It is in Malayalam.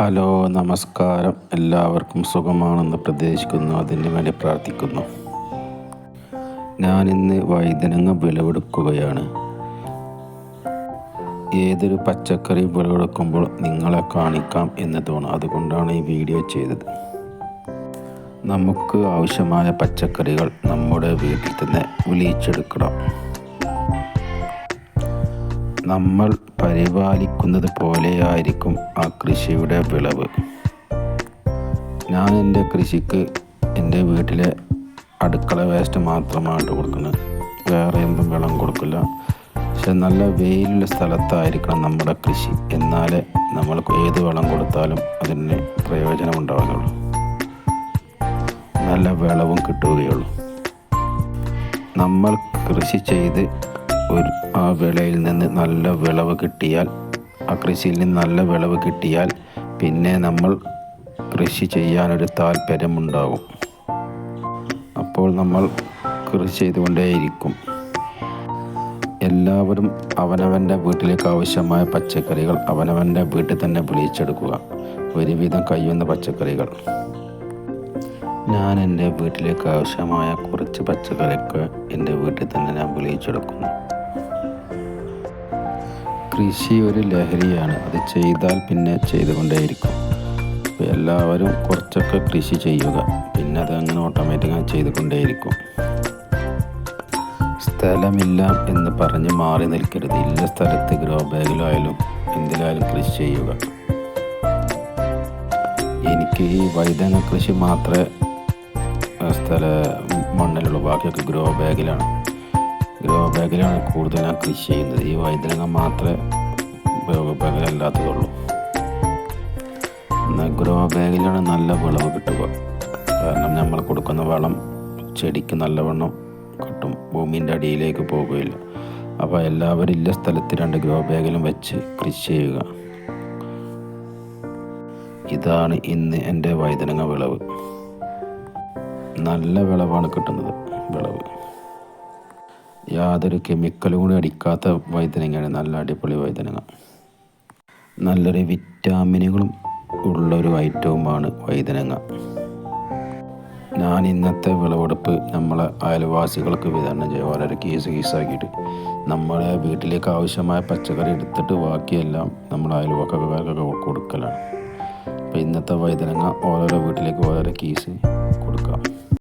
ഹലോ നമസ്കാരം. എല്ലാവർക്കും സുഖമാണെന്ന് പ്രതീക്ഷിക്കുന്നു. അതിന് വേണ്ടി പ്രാർത്ഥിക്കുന്നു. ഞാൻ ഇന്ന് വൈദ്യനങ്ങ് വിളവെടുക്കുകയാണ്. ഏതൊരു പച്ചക്കറി വിളവെടുക്കുമ്പോൾ നിങ്ങളെ കാണിക്കാം എന്ന് തോന്നും അതുകൊണ്ടാണ് ഈ വീഡിയോ ചെയ്തത്. നമുക്ക് ആവശ്യമായ പച്ചക്കറികൾ നമ്മുടെ വീട്ടിൽ തന്നെ വിളിച്ചെടുക്കണം. നമ്മൾ പരിപാലിക്കുന്നത് പോലെയായിരിക്കും ആ കൃഷിയുടെ വിളവ്. ഞാൻ എന്റെ കൃഷിക്ക് എന്റെ വീട്ടിലെ അടുക്കള വേസ്റ്റ് മാത്രമായിട്ട് കൊടുക്കുന്നത്. വേറെ എന്തും വെള്ളം കൊടുക്കില്ല. പക്ഷെ നല്ല വെയിലുള്ള സ്ഥലത്തായിരിക്കണം നമ്മുടെ കൃഷി. എന്നാലേ നമ്മൾക്ക് ഏത് വളം കൊടുത്താലും അതിന് പ്രയോജനം ഉണ്ടാവുകയുള്ളൂ. നല്ല വിളവും കിട്ടുകയുള്ളൂ. നമ്മൾ കൃഷി ചെയ്ത് ഒരു ആ വിളയിൽ നിന്ന് നല്ല വിളവ് കിട്ടിയാൽ ആ കൃഷിയിൽ നിന്ന് നല്ല വിളവ് കിട്ടിയാൽ പിന്നെ നമ്മൾ കൃഷി ചെയ്യാനൊരു താല്പര്യമുണ്ടാകും. അപ്പോൾ നമ്മൾ കൃഷി ചെയ്തുകൊണ്ടേയിരിക്കും. എല്ലാവരും അവനവന്റെ വീട്ടിലേക്ക് ആവശ്യമായ പച്ചക്കറികൾ അവനവന്റെ വീട്ടിൽ തന്നെ വിളിച്ചെടുക്കുക ഒരുവിധം കഴിയുന്ന പച്ചക്കറികൾ. ഞാൻ എന്റെ വീട്ടിലേക്ക് ആവശ്യമായ കുറച്ച് പച്ചക്കറിയൊക്കെ എന്റെ വീട്ടിൽ തന്നെ ഞാൻ വിളിച്ചെടുക്കുന്നു കൃഷി ഒരു ലഹരിയാണ്. അത് ചെയ്താൽ പിന്നെ ചെയ്തുകൊണ്ടേയിരിക്കും. എല്ലാവരും കുറച്ചൊക്കെ കൃഷി ചെയ്യുക. പിന്നെ അത് അങ്ങനെ ഓട്ടോമാറ്റിക്കായി ചെയ്തുകൊണ്ടേയിരിക്കും. സ്ഥലമില്ല എന്ന് പറഞ്ഞ് മാറി നിൽക്കരുത്. ഇല്ല സ്ഥലത്ത് ഗ്രോ ബാഗിലായാലും എന്തിലായാലും കൃഷി ചെയ്യുക. എനിക്ക് ഈ വൈതന കൃഷി മാത്രമേ സ്ഥല മണ്ണിലുള്ളൂ ബാക്കിയൊക്കെ ഗ്രോ ബാഗിലാണ് ഗ്രോ ബാഗിലാണ് കൂടുതൽ ഞാൻ കൃഷി ചെയ്യുന്നത് ഈ വൈതനങ്ങ മാത്രമേ ഗ്രോ ബാഗിലല്ലാത്തതുള്ളൂ എന്നാൽ ഗ്രോ ബാഗിലാണ് നല്ല വിളവ് കിട്ടുക. കാരണം നമ്മൾ കൊടുക്കുന്ന വളം ചെടിക്ക് നല്ലവണ്ണം കിട്ടും. ഭൂമിന്റെ അടിയിലേക്ക് പോകുകയില്ല. അപ്പോൾ എല്ലാവരും ഇല്ല സ്ഥലത്ത് രണ്ട് ഗ്രോ ബാഗിലും വെച്ച് കൃഷി ചെയ്യുക. ഇതാണ് ഇന്ന് എന്റെ വൈതനങ്ങ വിളവ്. നല്ല വിളവാണ് കിട്ടുന്നത് വിളവ്. യാതൊരു കെമിക്കലും കൂടി അടിക്കാത്ത വൈദ്യനങ്ങയാണ് നല്ല അടിപൊളി വൈദ്യനങ്ങ നല്ലൊരു വിറ്റാമിനുകളും ഉള്ളൊരു ഐറ്റവുമാണ് വൈദ്യനങ്ങ ഞാൻ ഇന്നത്തെ വിളവെടുപ്പ് നമ്മളെ അയൽവാസികൾക്ക് വിതരണം ചെയ്യുക ഓരോ കേസ് കേസാക്കിയിട്ട് നമ്മളെ വീട്ടിലേക്ക് ആവശ്യമായ പച്ചക്കറി എടുത്തിട്ട് ബാക്കിയെല്ലാം നമ്മൾ അയൽവക്കക്കാർക്കൊക്കെ കൊടുക്കലാണ്. അപ്പോൾ ഇന്നത്തെ വൈദ്യനങ്ങ ഓരോരോ വീട്ടിലേക്ക് ഓരോരോ കീസ്